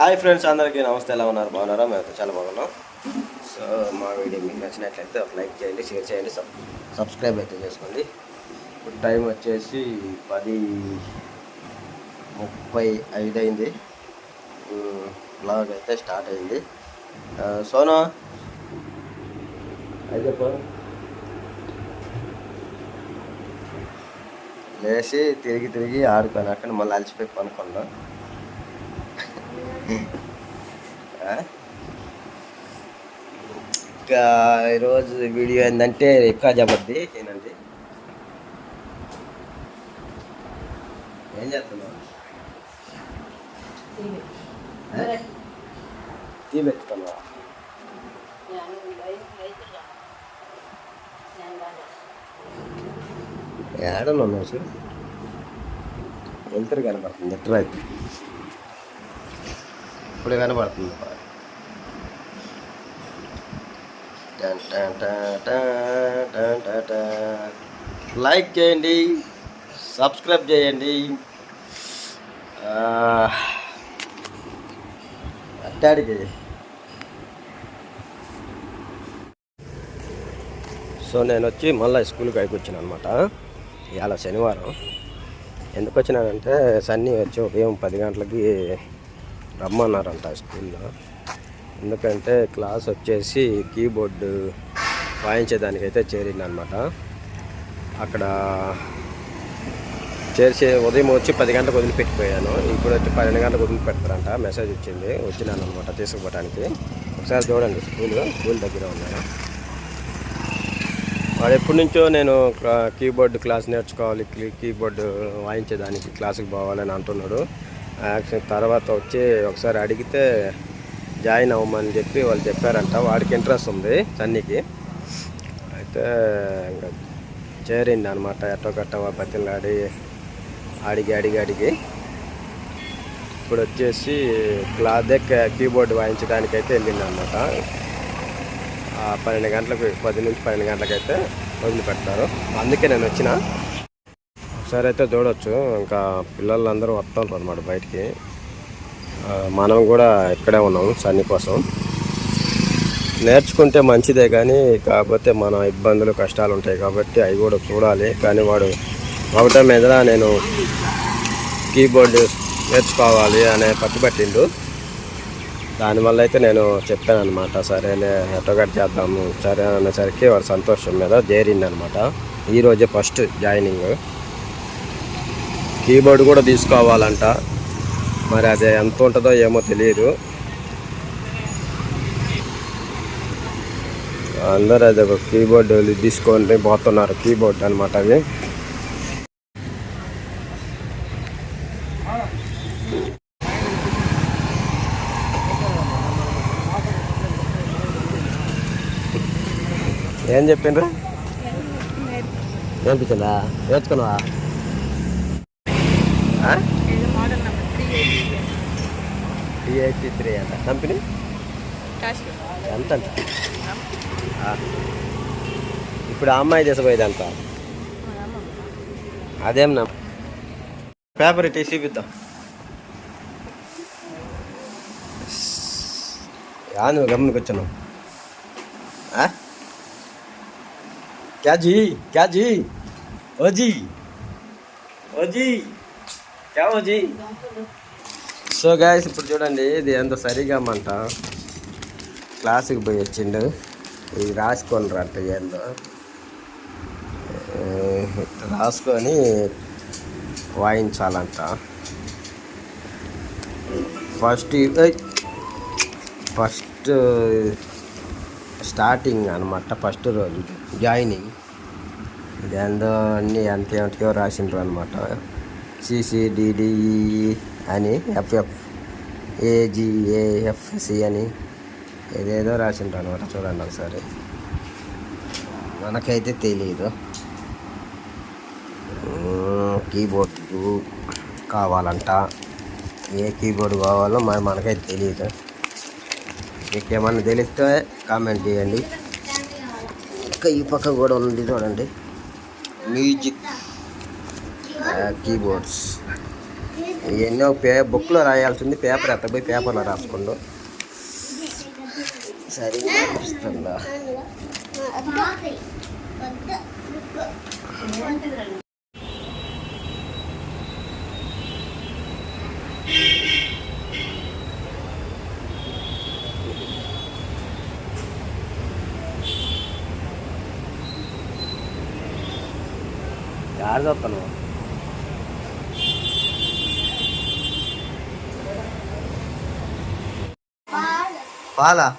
Hi friends అందరికీ నమస్తే. ఎలా ఉన్నారు? బాగున్నారా? మేమైతే చాలా బాగున్నాం. సో మా వీడియో మీకు నచ్చినట్లయితే ఒక లైక్ చేయండి షేర్ చేయండి సబ్ సబ్స్క్రైబ్ అయితే చేసుకోండి. ఇప్పుడు టైం వచ్చేసి పది ముప్పై ఐదు అయింది. బ్లాగ్ అయితే స్టార్ట్ అయింది. సోనా? అయితే లేచి తిరిగి తిరిగి ఆడుకొని అక్కడ మళ్ళీ అలసిపోయి పనుకున్నాం. ఇంకా ఈరోజు వీడియో ఏంటంటే ఎక్కువ చెప్పద్ది తినండి ఏం చేస్తున్నావు? టీ పెట్టుకున్నావా? ఏడన్నా చూడు. వెళ్తారు కనబడుతుంది ఎట్రా అయితే ఇప్పుడు కనబడుతుంది లైక్ చేయండి సబ్స్క్రైబ్ చేయండి. అట్టాడికి. సో నేను వచ్చి మళ్ళీ స్కూల్కి అయికి వచ్చాను అనమాట ఇవాళ శనివారం. ఎందుకు వచ్చినానంటే సన్నీ వచ్చి ఉదయం పది గంటలకి రమ్మన్నారంట స్కూల్లో. ఎందుకంటే క్లాస్ వచ్చేసి కీబోర్డు వాయించేదానికైతే చేరిందనమాట అక్కడ చేర్చి ఉదయం వచ్చి పది గంటలకు వదిలిపెట్టిపోయాను. ఇప్పుడు వచ్చి పన్నెండు గంటలకు వదిలిపెడతారంట. మెసేజ్ వచ్చింది. వచ్చినాను అనమాట తీసుకుపోవడానికి ఒకసారి చూడండి స్కూల్. స్కూల్ దగ్గర ఉన్నాను. వాడు ఎప్పటి నుంచో నేను కీబోర్డ్ క్లాస్ నేర్చుకోవాలి. కీబోర్డ్ వాయించేదానికి క్లాసుకి పోవాలని అంటున్నాడు. యాక్షన్ తర్వాత వచ్చి ఒకసారి అడిగితే జాయిన్ అవ్వమని చెప్పి వాళ్ళు చెప్పారంట. వాడికి ఇంట్రెస్ట్ ఉంది సన్నీకి. అయితే ఇంకా చేరింది అనమాట ఎట్టో కట్ట బతిలాడి అడిగి అడిగి అడిగి. ఇప్పుడు వచ్చేసి క్లాదే కీబోర్డ్ వాయించడానికి అయితే వెళ్ళింది అనమాట ఆ పన్నెండు గంటలకు పది నుంచి పన్నెండు గంటలకైతే వదిలిపెడతారు అందుకే నేను వచ్చిన. ఒకసారి అయితే చూడొచ్చు. ఇంకా పిల్లలందరూ వస్తుంటారు అనమాట బయటికి. మనం కూడా ఇక్కడే ఉన్నాం సన్ని కోసం. నేర్చుకుంటే మంచిదే కానీ కాకపోతే మన ఇబ్బందులు కష్టాలు ఉంటాయి కాబట్టి అవి కూడా చూడాలి. కానీ వాడు ఒకటే మీద నేను కీబోర్డ్ నేర్చుకోవాలి అనే పట్టుబట్టిండు దానివల్ల అయితే నేను చెప్పాను అనమాట సరేలే ఎటోగట్ చేద్దాము. సరే అనేసరికి వాడు సంతోషం మీద చేరింది అనమాట ఈరోజే ఫస్ట్ జాయినింగ్. కీబోర్డ్ కూడా తీసుకోవాలంట. మరి అది ఎంత ఉంటుందో ఏమో తెలియదు అందరూ అది ఒక కీబోర్డ్ తీసుకొని పోతున్నారు కీబోర్డ్ అనమాట అది ఏం చెప్పిండ్రు? నేర్పించిందా నేర్చుకున్నావా? టీ త్రీ అంట కంపెనీ ఎంత అంట ఇప్పుడు ఆ అమ్మాయి తీసిపోయేదంట అదేం నా పేపర్ ఇట్టి చూపిద్దాం యా నువ్వు గమనికొచ్చాను క్యా జీ క్యా జీ ఓ జీ క్యా ఓ సో గాయస్ ఇప్పుడు చూడండి ఇది ఎంత సరిగామంట క్లాసుకి పోయి వచ్చిండు. ఇది రాసుకొని రంట ఏందో రాసుకొని వాయించాలంట. ఫస్ట్ ఫస్ట్ స్టార్టింగ్ అనమాట ఫస్ట్ రోజు. జాయినింగ్ ఇదేందో అన్నీ అంతే అంతయో రాసిండ్రు అనమాట సిసిడిడిఈ అని ఎఫ్ఎఫ్ ఏజిఏఎఫ్సి అని ఏదేదో రాసిండ్రు అనమాట చూడండి ఒకసారి. మనకైతే తెలియదు కీబోర్డ్ కావాలంట. ఏ కీబోర్డ్ కావాలో మరి మనకైతే తెలియదు మీకు ఏమన్నా తెలిస్తే కామెంట్ చేయండి. ఇంకా ఈ పక్క కూడా ఉంది చూడండి. Music keyboards. ఎన్నో పే బుక్లో రాయాల్సింది పేపర్ ఎత్తపోయి పేపర్లో రాసుకోండు. సరిగ్గా అనిపిస్తుందా యారు చూస్తాను 完了。